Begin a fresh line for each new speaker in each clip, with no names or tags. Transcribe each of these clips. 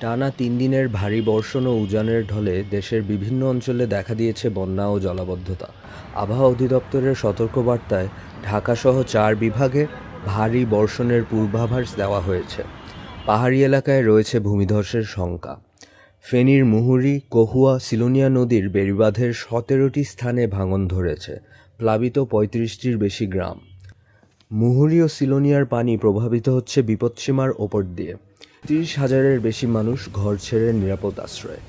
টানা তিন দিনের ভারী বর্ষণ ও উজানের ঢলে দেশের বিভিন্ন অঞ্চলে দেখা দিয়েছে বন্যা ও জলাবদ্ধতা। আবহাওয়া অধিদপ্তরের সতর্কবার্তায় ঢাকাসহ চার বিভাগে ভারী বর্ষণের পূর্বাভাস দেওয়া হয়েছে। পাহাড়ি এলাকায় রয়েছে ভূমিধসের শঙ্কা ফেনীর মুহুরি, কহুয়া, সিলোনিয়া নদীর বেড়িবাঁধের সতেরোটি স্থানে ভাঙন ধরেছে। প্লাবিত পঁয়ত্রিশটির বেশি গ্রাম। মুহুরী ও সিলোনিয়ার পানি প্রভাবিত হচ্ছে বিপদসীমার ওপর দিয়ে। তিরিশ হাজারের বেশি মানুষ ঘর ছেড়ে নিরাপদ আশ্রয়ে।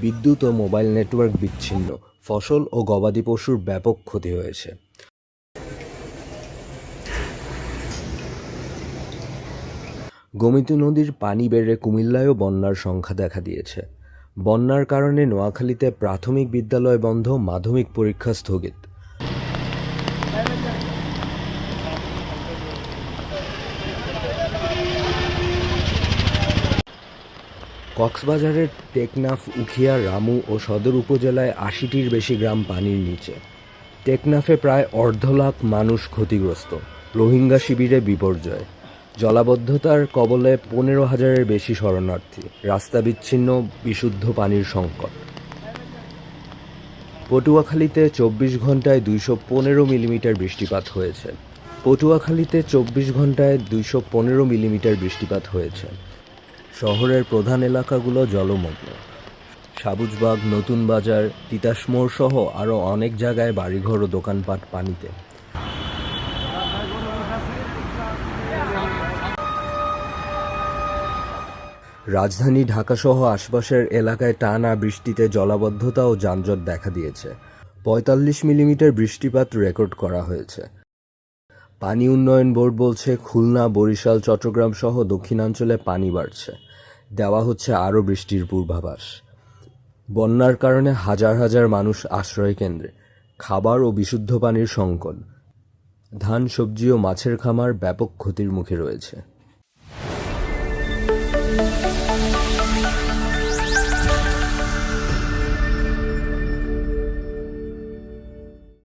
বিদ্যুৎ ও মোবাইল নেটওয়ার্ক বিচ্ছিন্ন, ফসল ও গবাদি পশুর ব্যাপক ক্ষতি হয়েছে। গোমতী নদীর পানি বেড়ে কুমিল্লায়ও বন্যার সংখ্যা দেখা দিয়েছে। বন্যার কারণে নোয়াখালীতে প্রাথমিক বিদ্যালয় বন্ধ, মাধ্যমিক পরীক্ষা স্থগিত। কক্সবাজারের টেকনাফ, উখিয়া, রামু ও সদর উপজেলায় আশিটির বেশি গ্রাম পানির নিচে। টেকনাফে প্রায় অর্ধ লাখ মানুষ ক্ষতিগ্রস্ত। রোহিঙ্গা শিবিরে বিপর্যয়। জলাবদ্ধতার কবলে পনেরো হাজারের বেশি শরণার্থী। রাস্তা বিচ্ছিন্ন, বিশুদ্ধ পানির সংকট। পটুয়াখালীতে চব্বিশ ঘন্টায় দুইশো পনেরো মিলিমিটার বৃষ্টিপাত হয়েছে। পটুয়াখালীতে চব্বিশ ঘন্টায় দুইশো পনেরো মিলিমিটার বৃষ্টিপাত হয়েছে। শহরের প্রধান এলাকাগুলো জলমগ্ন। সাবুজবাগ, নতুন বাজার তিতাসমোড় সহ আরও অনেক জায়গায় বাড়িঘর ও দোকানপাট পানিতে। রাজধানী ঢাকাসহ আশপাশের এলাকায় টানা বৃষ্টিতে জলাবদ্ধতা ও যানজট দেখা দিয়েছে। পঁয়তাল্লিশ মিলিমিটার বৃষ্টিপাত রেকর্ড করা হয়েছে। পানি উন্নয়ন বোর্ড বলছে খুলনা, বরিশাল, চট্টগ্রাম সহ দক্ষিণাঞ্চলে পানি বাড়ছে। দেওয়া হচ্ছে আরও বৃষ্টির পূর্বাভাস। বন্যার কারণে হাজার হাজার মানুষ আশ্রয় কেন্দ্রে। খাবার ও বিশুদ্ধ পানির সংকট। ধান, সবজি ও মাছের খামার ব্যাপক ক্ষতির মুখে রয়েছে।